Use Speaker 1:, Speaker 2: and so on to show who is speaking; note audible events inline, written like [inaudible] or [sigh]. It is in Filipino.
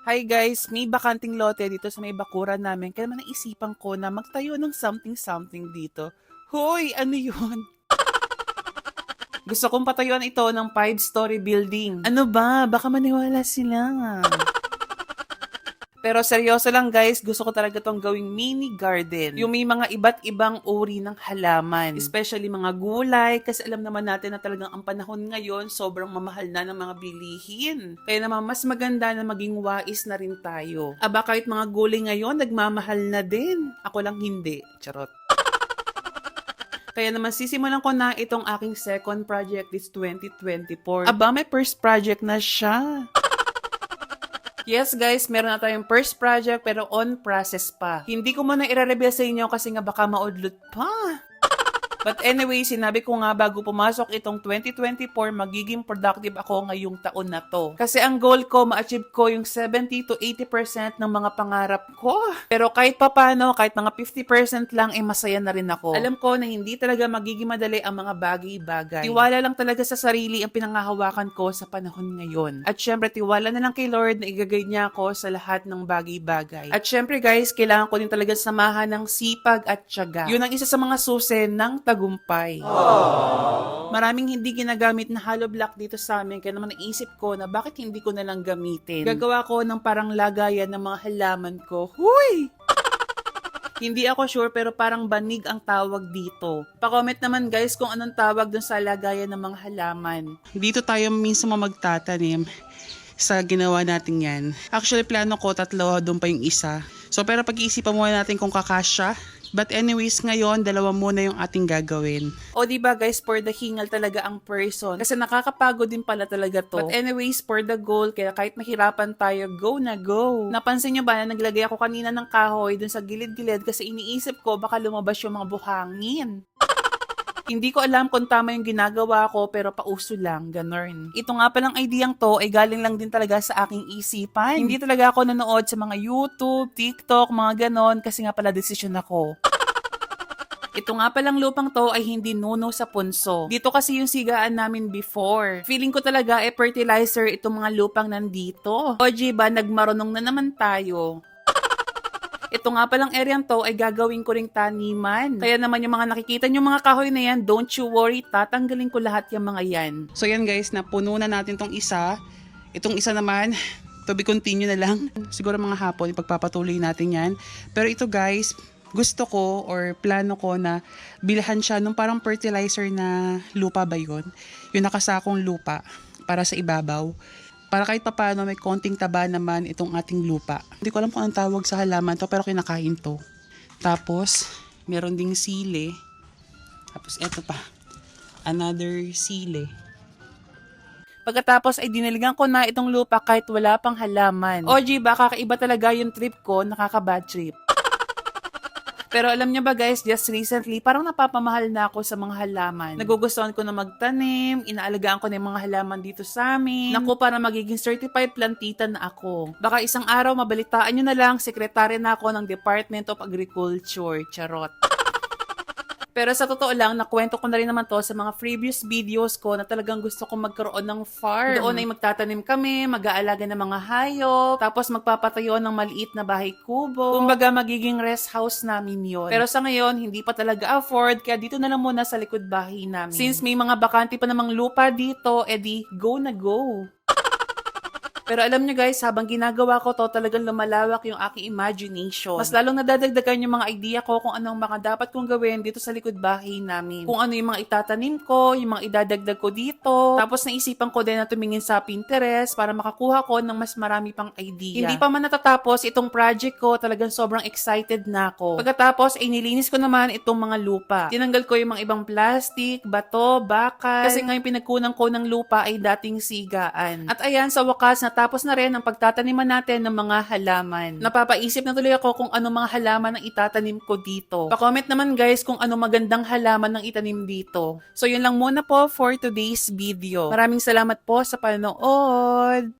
Speaker 1: Hi guys, may bakanting lote dito sa may bakuran namin kaya naman naisipan ko na magtayo ng something-something dito. Hoy, ano yun? [laughs] Gusto kong patayuan ito ng five-story building. Ano ba? Baka maniwala sila. Pero seryoso lang guys, gusto ko talaga tong gawing mini garden. Yung may mga iba't ibang uri ng halaman. Especially mga gulay, kasi alam naman natin na talagang ang panahon ngayon, sobrang mamahal na ng mga bilihin. Kaya naman mas maganda na maging wais na rin tayo. Aba kahit mga gulay ngayon, nagmamahal na din. Ako lang hindi. Charot. [laughs] Kaya naman sisimulan ko na itong aking second project this 2024. Aba, may first project na siya. Yes guys, meron na tayong first project pero on process pa. Hindi ko muna i-reveal sa inyo kasi nga baka maudlot pa. But anyway, sinabi ko nga bago pumasok itong 2024, magiging productive ako ngayong taon na to. Kasi ang goal ko, ma-achieve ko yung 70 to 80% ng mga pangarap ko. Pero kahit papano, kahit mga 50% lang, eh masaya na rin ako. Alam ko na hindi talaga magiging madali ang mga bagay-bagay. Tiwala lang talaga sa sarili ang pinangahawakan ko sa panahon ngayon. At syempre, tiwala na lang kay Lord na igagay niya ako sa lahat ng bagay-bagay. At syempre guys, kailangan ko din talaga samahan ng sipag at tiyaga. Yun ang isa sa mga susi ng tagumpay. Maraming hindi ginagamit na hollow block dito sa amin kaya naman naisip ko na bakit hindi ko na lang gamitin. Gagawa ko ng parang lagayan ng mga halaman ko. Huy! [laughs] Hindi ako sure pero parang banig ang tawag dito. Pa-comment naman guys kung anong tawag dun sa lagayan ng mga halaman. Dito tayo minsan magtatanim sa ginawa natin yan. Actually, plano ko tatlo, doon pa yung isa. So, pero pag-iisipan muna natin kung kakasya. But anyways, ngayon, dalawa muna yung ating gagawin. O di ba guys, for the hingal talaga ang person. Kasi nakakapagod din pala talaga to. But anyways, for the goal, kaya kahit mahirapan tayo, go na go. Napansin nyo ba na naglagay ako kanina ng kahoy dun sa gilid-gilid kasi iniisip ko baka lumabas yung mga buhangin. Hindi ko alam kung tama yung ginagawa ko pero pauso lang, ganun. Ito nga palang ideyang to ay galing lang din talaga sa aking isipan. Hindi talaga ako nanood sa mga YouTube, TikTok, mga ganon kasi nga pala desisyon ako. Ito nga palang lupang to ay hindi nuno sa punso. Dito kasi yung sigaan namin before. Feeling ko talaga eh fertilizer itong mga lupang nandito. O ba, nagmarunong na naman tayo. Ito nga palang area to ay gagawin ko ring taniman. Kaya naman yung mga nakikita nyo mga kahoy na yan, don't you worry, tatanggalin ko lahat yung mga yan. So yan guys, napuno na natin tong isa. Itong isa naman, to be continue na lang. Siguro mga hapon, ipagpapatuloy natin yan. Pero ito guys, gusto ko or plano ko na bilhan siya nung parang fertilizer na lupa ba yun? Yung nakasakong lupa para sa ibabaw para kahit papaano may konting taba naman itong ating lupa. Hindi ko alam kung anong tawag sa halaman to pero kinakain to. Tapos, meron ding sile. Tapos eto pa, another sile. Pagkatapos ay diniligan ko na itong lupa kahit wala pang halaman. OG, baka kakaiba talaga yung trip ko, nakaka-bad trip. Pero alam niyo ba guys, just recently, parang napapamahal na ako sa mga halaman. Nagugustuhan ko na magtanim, inaalagaan ko na yung mga halaman dito sa amin. Naku, para magiging certified plantita na ako. Baka isang araw, mabalitaan nyo na lang, sekretary na ako ng Department of Agriculture. Charot. Pero sa totoo lang, nakwento ko na rin naman to sa mga previous videos ko na talagang gusto kong magkaroon ng farm. Doon ay magtatanim kami, mag-aalaga ng mga hayop, tapos magpapatayo ng maliit na bahay kubo. Kumbaga, magiging rest house namin yon. Pero sa ngayon, hindi pa talaga afford, kaya dito na lang muna sa likod bahay namin. Since may mga bakante pa namang lupa dito, edi go na go. Pero alam nyo guys, habang ginagawa ko to, talagang lumalawak yung aking imagination. Mas lalong nadadagdagan yung mga idea ko kung anong mga dapat kong gawin dito sa likod bahay namin. Kung ano yung mga itatanim ko, yung mga idadagdag ko dito. Tapos naisipan ko din na tumingin sa Pinterest para makakuha ko ng mas marami pang idea. Hindi pa man natatapos itong project ko, talagang sobrang excited na ako. Pagkatapos, ay nilinis ko naman itong mga lupa. Tinanggal ko yung mga ibang plastic, bato, bakal. Kasi nga yung pinagkunan ko ng lupa ay dating sigaan. At ayan, sa wakas, natapos na rin ang pagtataniman natin ng mga halaman. Napapaisip na tuloy ako kung ano mga halaman ang itatanim ko dito. Pa-comment naman guys kung ano magandang halaman ang itanim dito. So yun lang muna po for today's video. Maraming salamat po sa panonood.